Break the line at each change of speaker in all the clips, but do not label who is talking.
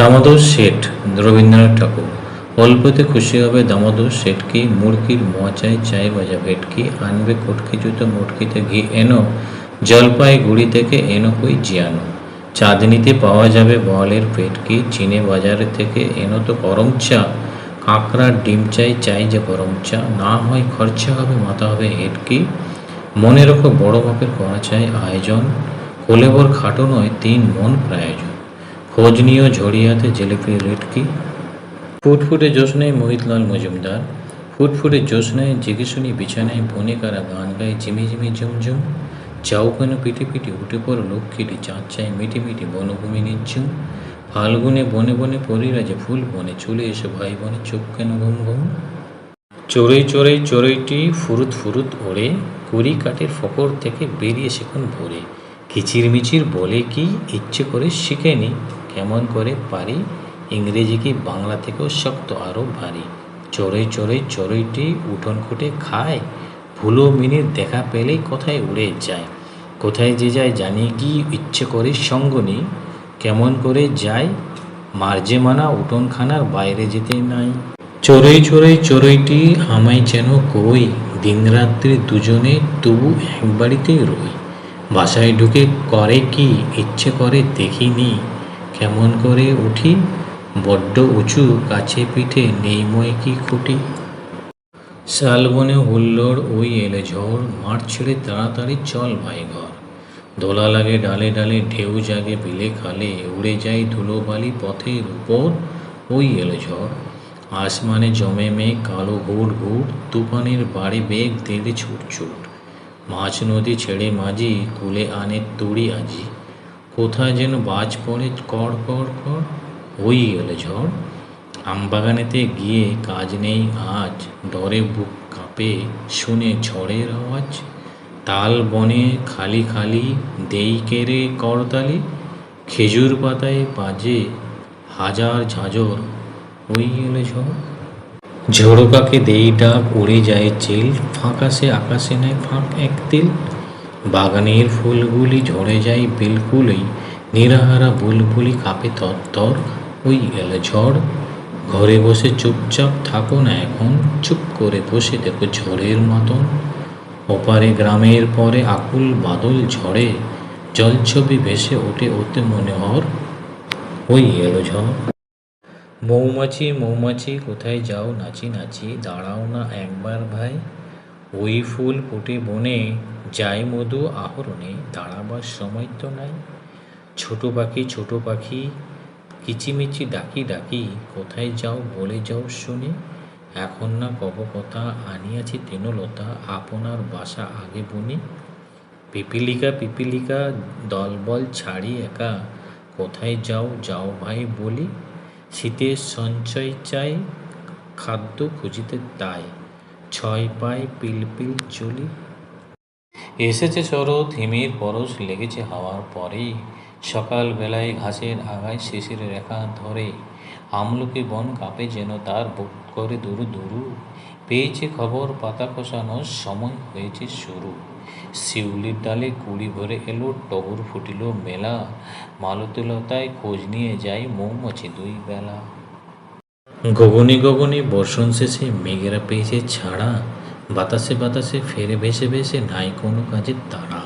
দামোদর শেঠ, রবীন্দ্রনাথ ঠাকুর। অল্পতে খুশি হবে দামোদর শেঠকি মুরগির মচায় চাই ভাজা ভেটকি। আনবে কটকি জুতো, মুটকিতে ঘি এনো। জলপাইগুড়ি থেকে এনো কই জিয়ানো। চাঁদনিতে পাওয়া যাবে বলের পেটকি চিনে বাজার থেকে এনো তো গরম চা। কাঁকড়ার ডিম চাই চাই যে গরম চা। না হয় খরচা হবে, মাথা হবে হেটকি। মনে রেখো বড় মাপের করা চাই আয়োজন। কোলেবর খাটো নয়, তিন মন প্রয়োজন। খোঁজ ঝড়িয়াতে জেলেপি রেটকি ফুটফুটে জোসনায় মোহিতলাল মজুমদার। ফুটফুটে জোসনায় জিজ্ঞেসনি বিছানায় বনে কারা গান গায় ঝিমি ঝিমি ঝুমঝুম চাউ কেন পিটি পিটি উঠে পড়ো লক্ষ্মীটি চাঁদ চায় মিটি মিটি বনভূমি নিঝুম ফাল্গুনে বনে বনে পরিরাজে ফুল বনে চলে এসে ভাই বনে চোখ কেন ঘুম ঘুম। চড়ুই চড়ুই চড়ুইটি ফুরুত ফুরুত ওড়ে, কুড়ি কাঠের ফকর থেকে বেরিয়ে সেখন ভোরে। কিচিরমিচির বলে কি ইচ্ছে করে শিখেনি। কেমন করে পারি? ইংরেজি কি বাংলা থেকেও শক্ত আরও ভারী? চড়ুই চড়ুই চড়ুইটি উঠোন খুঁটে খায়? ভুলো মিনিট দেখা পেলেই কোথায় উড়ে যায়? কোথায় যে যায় জানি কি ইচ্ছে করে সঙ্গ কেমন করে যায়? মার্জে মানা উঠোনখানার বাইরে যেতে নাই। চড়ুই চড়ুই চড়ুইটি আমায় যেন কই? দিনরাত্রি দুজনে তবু এক বাড়িতেই রই। বাসায় ঢুকে করে কি? ইচ্ছে করে দেখিনি। কেমন করে উঠি, বড্ড উঁচু কাছে পিঠে নেই মই কি খুঁটি। শালবনে হুল্লোড় ওই এলে ঝড়, মাঠ ছেড়ে তাড়াতাড়ি চল ভাই ঘর দোলা লাগে ডালে ডালে, ঢেউ জাগে বিলে খালে, উড়ে যায় ধুলোবালি পথের উপর, ওই এলো ঝড়। আসমানে জমে মেঘ, কালো ঘুট ঘুট তুফানের বাড়ি বেগ দেড়ে ছুট ছুট মাছ নদী ছেড়ে মাঝি, কুলে আনে তুড়ি আজি। কোথায় যেন বাজ পড়ে, কড় কড় কড়। ওই এলো ঝড়। আমবাগানেতে গিয়ে কাজ নেই আজ। ডরে বুক কাঁপে, শুনে ঝড়ের আওয়াজ। তাল বনে খালি খালি দেই কেড়ে করতালি। খেজুর পাতায় বাজে হাজার ঝাঁঝর। ওই এলো ঝড়। ঝোড়োকাকে দেই ডাক, উড়ে যায় চিল। ফাঁকাশে আকাশে নেয় ফাঁক এক তিল। বাগানের ফুলগুলি ঝরে যায় বিলকুলই, নিরাহারা বুলবুলি কাঁপে তরতর ওই এলো ঝড় ঘরে বসে চুপচাপ থাকো না এখন, চুপ করে বসে দেখো ঝড়ের মতন। ওপারে গ্রামের পরে আকুল বাদল ঝড়ে, জলছবি ভেসে ওঠে ওতে মনে হর ওই এলো ঝড় মৌমাছি মৌমাছি, কোথায় যাও নাচি নাচি, দাঁড়াও না একবার ভাই। ওই ফুল ফুটে বনে যায় মধু আহরণে, দাঁড়াবার সময় তো নাই। ছোট পাখি ছোট পাখি, কিচিমিচি ডাকি ডাকি, কোথায় যাও বলে যাও শুনে। এখন না কব কথা আনিয়াছি তৃণলতা, আপনার বাসা আগে বনে। পিপিলিকা পিপিলিকা, দলবল ছাড়ি একা, কোথায় যাও যাও ভাই বলি। শীতের সঞ্চয় চাই, খাদ্য খুঁজিতে তাই। ছয় পায় পিলপিল চলি। এসেছে শরৎ হিমের পরশ লেগেছে হাওয়ার পরেই। সকালবেলায় ঘাসের আগায় শিশির রেখা ধরে। আমলকি বন কাঁপে যেন তার বুক করে দুরু দুরু। পেয়েছে খবর, পাতা খসানোর সময় হয়েছে শুরু। শিউলির ডালে কুড়ি ভরে এলো, টগর ফুটিল মেলা। মালতীলতায় খোঁজ নিয়ে যায় মৌমাছি দুই বেলা। গগনে গগনে বর্ষণ শেষে মেঘেরা পেয়েছে ছাড়া। বাতাসে বাতাসে ফেরে ভেসে ভেসে নাই কোনো কাজের তারা।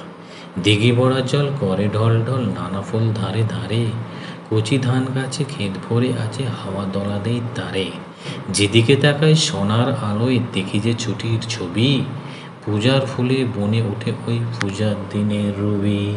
দিঘি ভরা জল করে ঢল ঢল, নানা ফুল ধারে ধারে। কচি ধান গাছে ক্ষেত ভরে আছে হাওয়া দলা দেই তারে। যেদিকে তাকায় সোনার আলোয়, দেখি যে ছুটির ছবি। পূজার ফুলে বনে ওঠে ওই পূজার দিনের রবি।